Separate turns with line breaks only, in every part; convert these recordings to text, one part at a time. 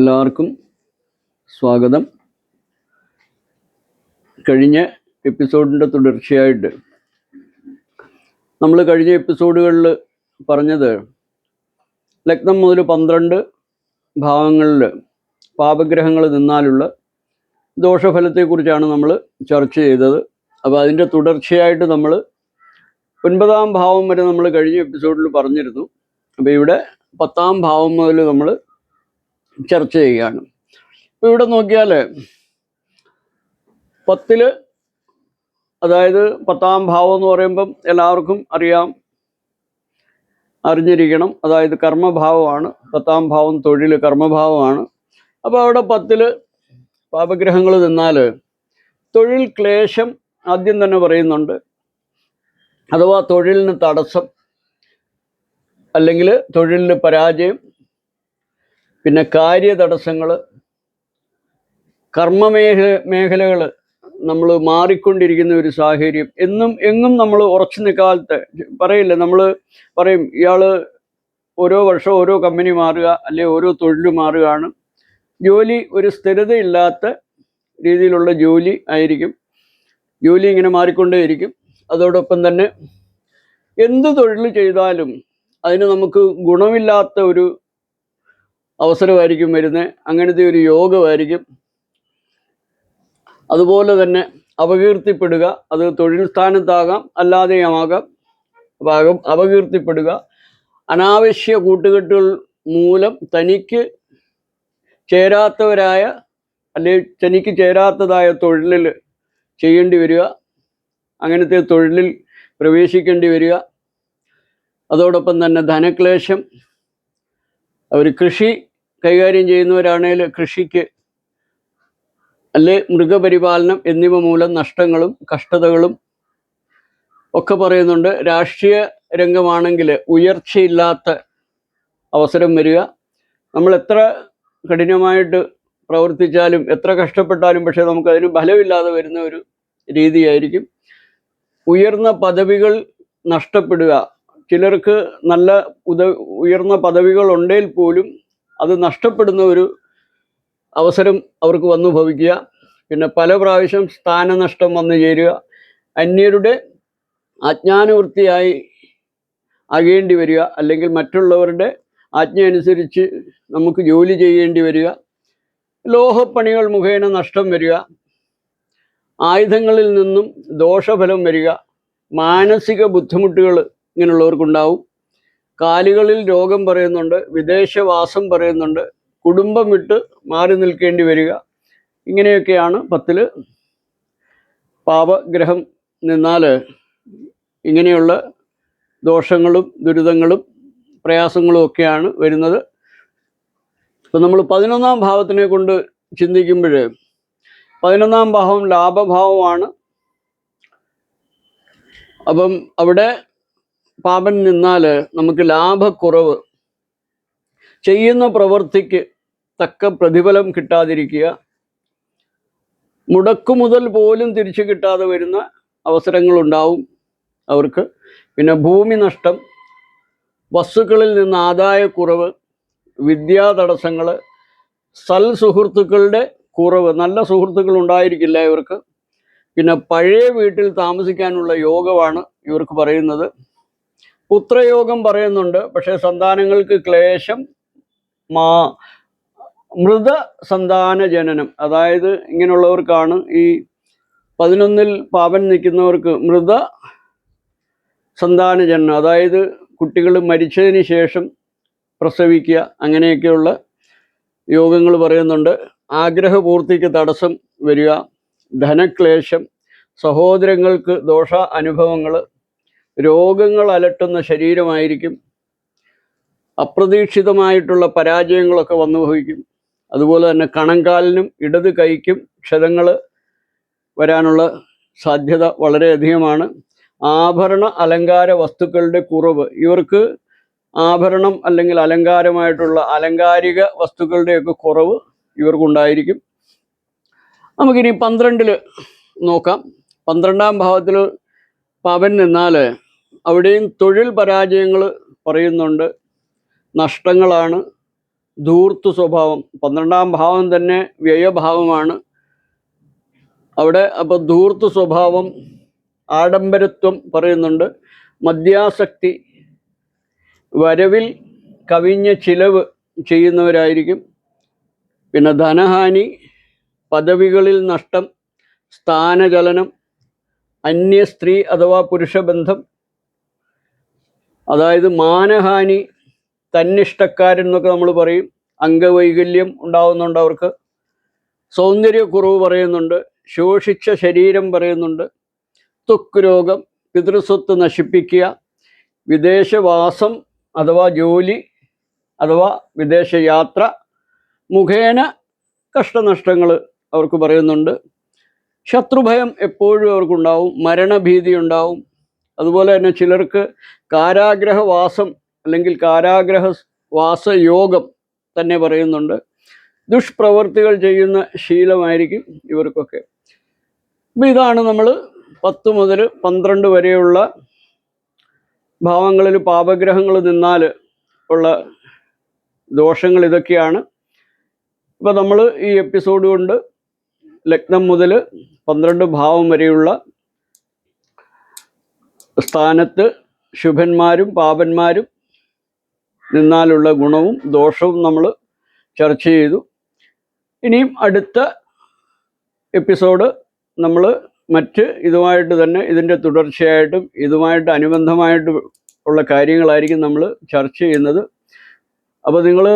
എല്ലാവർക്കും സ്വാഗതം. കഴിഞ്ഞ എപ്പിസോഡിന്റെ തുടർച്ചയായിട്ട് നമ്മൾ കഴിഞ്ഞ എപ്പിസോഡുകളിൽ പറഞ്ഞത് ലഗ്നം മുതൽ പന്ത്രണ്ട് ഭാവങ്ങളിൽ പാപഗ്രഹങ്ങൾ നിന്നാലുള്ള ദോഷഫലത്തെക്കുറിച്ചാണ് നമ്മൾ ചർച്ച ചെയ്തത്. അപ്പോൾ അതിന്റെ തുടർച്ചയായിട്ട് നമ്മൾ ഒൻപതാം ഭാവം വരെ നമ്മൾ കഴിഞ്ഞ എപ്പിസോഡിൽ പറഞ്ഞിരുന്നു. അപ്പോൾ ഇവിടെ പത്താം ഭാവം മുതൽ നമ്മൾ ചർച്ച ചെയ്യുകയാണ്. ഇപ്പൊ ഇവിടെ നോക്കിയാൽ പത്തിൽ അതായത് പത്താം ഭാവം എന്ന് പറയുമ്പം എല്ലാവർക്കും അറിയാം അറിഞ്ഞിരിക്കണം. അതായത് കർമ്മഭാവമാണ് പത്താം ഭാവം തൊഴിൽ കർമ്മഭാവമാണ്. അപ്പോൾ അവിടെ പത്തിൽ പാപഗ്രഹങ്ങൾ നിന്നാൽ തൊഴിൽ ക്ലേശം ആദ്യം തന്നെ പറയുന്നുണ്ട്. അഥവാ തൊഴിലിന് തടസ്സം അല്ലെങ്കിൽ തൊഴിലിന് പരാജയം പിന്നെ കാര്യതടസ്സങ്ങൾ കർമ്മമേഖ മേഖലകൾ നമ്മൾ മാറിക്കൊണ്ടിരിക്കുന്ന ഒരു സാഹചര്യം. എന്നും എങ്ങും നമ്മൾ ഉറച്ചു നിൽക്കാത്ത പറയില്ല നമ്മൾ പറയും ഇയാൾ ഓരോ വർഷം ഓരോ കമ്പനി മാറുക അല്ലെ ഓരോ തൊഴിൽ മാറുകയാണ്. ജോലി ഒരു സ്ഥിരതയില്ലാത്ത രീതിയിലുള്ള ജോലി ആയിരിക്കും. ജോലി ഇങ്ങനെ മാറിക്കൊണ്ടേയിരിക്കും. അതോടൊപ്പം തന്നെ എന്ത് തൊഴിൽ ചെയ്താലും അതിന് നമുക്ക് ഗുണമില്ലാത്ത ഒരു അവസരമായിരിക്കും വരുന്നത് അങ്ങനത്തെ ഒരു യോഗമായിരിക്കും. അതുപോലെ തന്നെ അപകീർത്തിപ്പെടുക അത് തൊഴിൽ സ്ഥാനത്താകാം അല്ലാതെയുമാകാം. ഭാഗം അപകീർത്തിപ്പെടുക. അനാവശ്യ കൂട്ടുകെട്ടുകൾ മൂലം തനിക്ക് ചേരാത്തവരായ അല്ലെങ്കിൽ തനിക്ക് ചേരാത്തതായ തൊഴിലിൽ ചെയ്യേണ്ടി വരിക. അങ്ങനത്തെ തൊഴിലിൽ പ്രവേശിക്കേണ്ടി വരിക. അതോടൊപ്പം തന്നെ ധനക്ലേശം അവർ കൃഷി കൈകാര്യം ചെയ്യുന്നവരാണെങ്കിൽ കൃഷിക്ക് അല്ലെ മൃഗപരിപാലനം എന്നിവ മൂലം നഷ്ടങ്ങളും കഷ്ടതകളും ഒക്കെ പറയുന്നുണ്ട്. രാഷ്ട്രീയ രംഗമാണെങ്കിൽ ഉയർച്ചയില്ലാത്ത അവസരം വരിക. നമ്മൾ എത്ര കഠിനമായിട്ട് പ്രവർത്തിച്ചാലും എത്ര കഷ്ടപ്പെട്ടാലും പക്ഷെ നമുക്കതിന് ഫലമില്ലാതെ വരുന്ന ഒരു രീതിയായിരിക്കും. ഉയർന്ന പദവികൾ നഷ്ടപ്പെടുക ചിലർക്ക് നല്ല ഉദ ഉയർന്ന പദവികൾ ഉണ്ടെങ്കിൽ പോലും അത് നഷ്ടപ്പെടുന്ന ഒരു അവസരം അവർക്ക് വന്നു ഭവിക്കുക. പിന്നെ പല പ്രാവശ്യം സ്ഥാനനഷ്ടം വന്നു ചേരുക. അന്യരുടെ അജ്ഞാനവൃത്തിയായി ആകേണ്ടി വരിക അല്ലെങ്കിൽ മറ്റുള്ളവരുടെ ആജ്ഞ അനുസരിച്ച് നമുക്ക് ജോലി ചെയ്യേണ്ടി വരിക. ലോഹപ്പണികൾ മുഖേന നഷ്ടം വരിക. ആയുധങ്ങളിൽ നിന്നും ദോഷഫലം വരിക. മാനസിക ബുദ്ധിമുട്ടുകൾ ഇങ്ങനെയുള്ളവർക്കുണ്ടാവും. കാലുകളിൽ രോഗം പറയുന്നുണ്ട് വിദേശവാസം പറയുന്നുണ്ട് കുടുംബം വിട്ട് മാറി നിൽക്കേണ്ടി വരിക. ഇങ്ങനെയൊക്കെയാണ് പത്തിൽ പാപഗ്രഹം നിന്നാൽ ഇങ്ങനെയുള്ള ദോഷങ്ങളും ദുരിതങ്ങളും പ്രയാസങ്ങളും ഒക്കെയാണ് വരുന്നത്. ഇപ്പം നമ്മൾ പതിനൊന്നാം ഭാവത്തിനെ കൊണ്ട് ചിന്തിക്കുമ്പോൾ പതിനൊന്നാം ഭാവം ലാഭഭാവമാണ്. അപ്പം അവിടെ പാപൻ നിന്നാൽ നമുക്ക് ലാഭക്കുറവ്. ചെയ്യുന്ന പ്രവൃത്തിക്ക് തക്ക പ്രതിഫലം കിട്ടാതിരിക്കുക. മുടക്കുമുതൽ പോലും തിരിച്ചു കിട്ടാതെ വരുന്ന അവസരങ്ങളുണ്ടാവും അവർക്ക്. പിന്നെ ഭൂമി നഷ്ടം വസ്തുക്കളിൽ നിന്ന് ആദായക്കുറവ് വിദ്യാ തടസ്സങ്ങൾ സൽ സുഹൃത്തുക്കളുടെ കുറവ് നല്ല സുഹൃത്തുക്കൾ ഉണ്ടായിരിക്കില്ല ഇവർക്ക്. പിന്നെ പഴയ വീട്ടിൽ താമസിക്കാനുള്ള യോഗമാണ് ഇവർക്ക് പറയുന്നത്. പുത്രയോഗം പറയുന്നുണ്ട്. പക്ഷേ സന്താനങ്ങൾക്ക് ക്ലേശം മാ മൃത സന്താന ജനനം അതായത് ഇങ്ങനെയുള്ളവർക്കാണ് ഈ പതിനൊന്നിൽ പാപൻ നിൽക്കുന്നവർക്ക് മൃത സന്താന ജനനം അതായത് കുട്ടികൾ മരിച്ചതിന് ശേഷം പ്രസവിക്കുക അങ്ങനെയൊക്കെയുള്ള യോഗങ്ങൾ പറയുന്നുണ്ട്. ആഗ്രഹപൂർത്തിക്ക് തടസ്സം വരിക ധനക്ലേശം സഹോദരങ്ങൾക്ക് ദോഷ അനുഭവങ്ങൾ രോഗങ്ങൾ അലട്ടുന്ന ശരീരമായിരിക്കും. അപ്രതീക്ഷിതമായിട്ടുള്ള പരാജയങ്ങളൊക്കെ വന്നു ഭവിക്കും അതുപോലെ തന്നെ കണങ്കാലിനും ഇടത് കൈക്കും ക്ഷതങ്ങൾ വരാനുള്ള സാധ്യത വളരെയധികമാണ്. ആഭരണ അലങ്കാര വസ്തുക്കളുടെ കുറവ്. ഇവർക്ക് ആഭരണം അല്ലെങ്കിൽ അലങ്കാരമായിട്ടുള്ള അലങ്കാരിക വസ്തുക്കളുടെയൊക്കെ കുറവ് ഇവർക്കുണ്ടായിരിക്കും. നമുക്കിനി പന്ത്രണ്ടിൽ നോക്കാം. പന്ത്രണ്ടാം ഭാവത്തിൽ പവൻ നിന്നാൽ അവിടെയും തൊഴിൽ പരാജയങ്ങൾ പറയുന്നുണ്ട്. നഷ്ടങ്ങളാണ്. ധൂർത്തു സ്വഭാവം. പന്ത്രണ്ടാം ഭാവം തന്നെ വ്യയഭാവമാണ്. അവിടെ അപ്പോൾ ധൂർത്ത് സ്വഭാവം ആഡംബരത്വം പറയുന്നുണ്ട്. മദ്യാസക്തി വരവിൽ കവിഞ്ഞ ചിലവ് ചെയ്യുന്നവരായിരിക്കും. പിന്നെ ധനഹാനി പദവികളിൽ നഷ്ടം സ്ഥാനചലനം അന്യ സ്ത്രീ അഥവാ പുരുഷബന്ധം അതായത് മാനഹാനി തന്നിഷ്ടക്കാരെന്നൊക്കെ നമ്മൾ പറയും. അംഗവൈകല്യം ഉണ്ടാവുന്നുണ്ട് അവർക്ക്. സൗന്ദര്യക്കുറവ് പറയുന്നുണ്ട്. ശോഷിച്ച ശരീരം പറയുന്നുണ്ട്. ത്വക്ക് രോഗം പിതൃസ്വത്ത് നശിപ്പിക്കുക വിദേശവാസം അഥവാ ജോലി അഥവാ വിദേശയാത്ര മുഖേന കഷ്ടനഷ്ടങ്ങൾ അവർക്ക് പറയുന്നുണ്ട്. ശത്രുഭയം എപ്പോഴും അവർക്കുണ്ടാവും. മരണഭീതി ഉണ്ടാവും. അതുപോലെ തന്നെ ചിലർക്ക് കാരാഗ്രഹവാസം അല്ലെങ്കിൽ കാരാഗ്രഹ വാസയോഗം തന്നെ പറയുന്നുണ്ട്. ദുഷ്പ്രവർത്തികൾ ചെയ്യുന്ന ശീലമായിരിക്കും ഇവർക്കൊക്കെ. അപ്പം ഇതാണ് നമ്മൾ പത്ത് മുതൽ പന്ത്രണ്ട് വരെയുള്ള ഭാവങ്ങളിൽ പാപഗ്രഹങ്ങൾ നിന്നാൽ ഉള്ള ദോഷങ്ങൾ ഇതൊക്കെയാണ്. ഇപ്പം നമ്മൾ ഈ എപ്പിസോഡ് കൊണ്ട് ലഗ്നം മുതൽ പന്ത്രണ്ട് ഭാവം വരെയുള്ള സ്ഥാനത്ത് ശുഭന്മാരും പാപന്മാരും നിന്നാലുള്ള ഗുണവും ദോഷവും നമ്മൾ ചർച്ച ചെയ്തു. ഇനിയും അടുത്ത എപ്പിസോഡ് നമ്മൾ മറ്റ് ഇതുമായിട്ട് തന്നെ ഇതിന്റെ തുടർച്ചയായിട്ടും ഇതുമായിട്ട് അനുബന്ധമായിട്ട് ഉള്ള കാര്യങ്ങളായിരിക്കും നമ്മൾ ചർച്ച ചെയ്യുന്നത്. അപ്പോൾ നിങ്ങൾ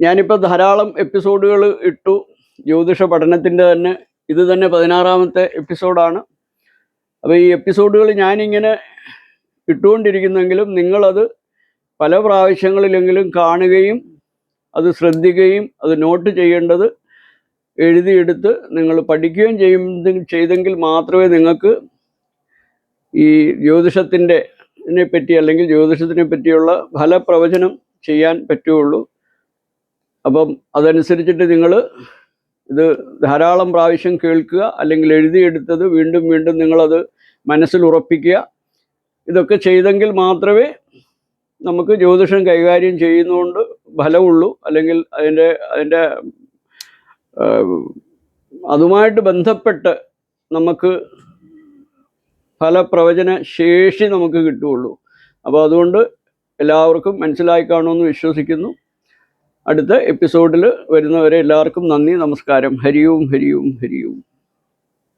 ഞാനിപ്പോൾ ധാരാളം എപ്പിസോഡുകൾ ഇട്ടു. ജ്യോതിഷ പഠനത്തിന്റെ തന്നെ ഇത് തന്നെ പതിനാറാമത്തെ എപ്പിസോഡാണ്. അപ്പോൾ ഈ എപ്പിസോഡുകൾ ഞാനിങ്ങനെ ഇട്ടുകൊണ്ടിരിക്കുന്നെങ്കിലും നിങ്ങളത് പല പ്രാവശ്യങ്ങളിലെങ്കിലും കാണുകയും അത് ശ്രദ്ധിക്കുകയും അത് നോട്ട് ചെയ്യേണ്ടത് എഴുതിയെടുത്ത് നിങ്ങൾ പഠിക്കുകയും ചെയ്യും ചെയ്തെങ്കിൽ മാത്രമേ നിങ്ങൾക്ക് ഈ ജ്യോതിഷത്തിന്റെ പറ്റി അല്ലെങ്കിൽ ജ്യോതിഷത്തിനെ പറ്റിയുള്ള ഫലപ്രവചനം ചെയ്യാൻ പറ്റുകയുള്ളൂ. അപ്പം അതനുസരിച്ചിട്ട് നിങ്ങൾ ഇത് ധാരാളം പ്രാവശ്യം കേൾക്കുക അല്ലെങ്കിൽ എഴുതിയെടുത്തത് വീണ്ടും വീണ്ടും നിങ്ങളത് മനസ്സിൽ ഉറപ്പിക്കുക. ഇതൊക്കെ ചെയ്തെങ്കിൽ മാത്രമേ നമുക്ക് ജ്യോതിഷം കൈകാര്യം ചെയ്യുന്നതുകൊണ്ട് ഫലമുള്ളൂ. അല്ലെങ്കിൽ അതിന്റെ അതിന്റെ അതുമായിട്ട് ബന്ധപ്പെട്ട് നമുക്ക് ഫലപ്രവചന ശേഷി നമുക്ക് കിട്ടുകയുള്ളൂ. അപ്പോൾ അതുകൊണ്ട് എല്ലാവർക്കും മനസ്സിലായി കാണുമെന്ന് വിശ്വസിക്കുന്നു. അടുത്ത എപ്പിസോഡിൽ വരുന്നവരെ എല്ലാവർക്കും നന്ദി നമസ്കാരം. ഹരിയും ഹരിയും ഹരിയും.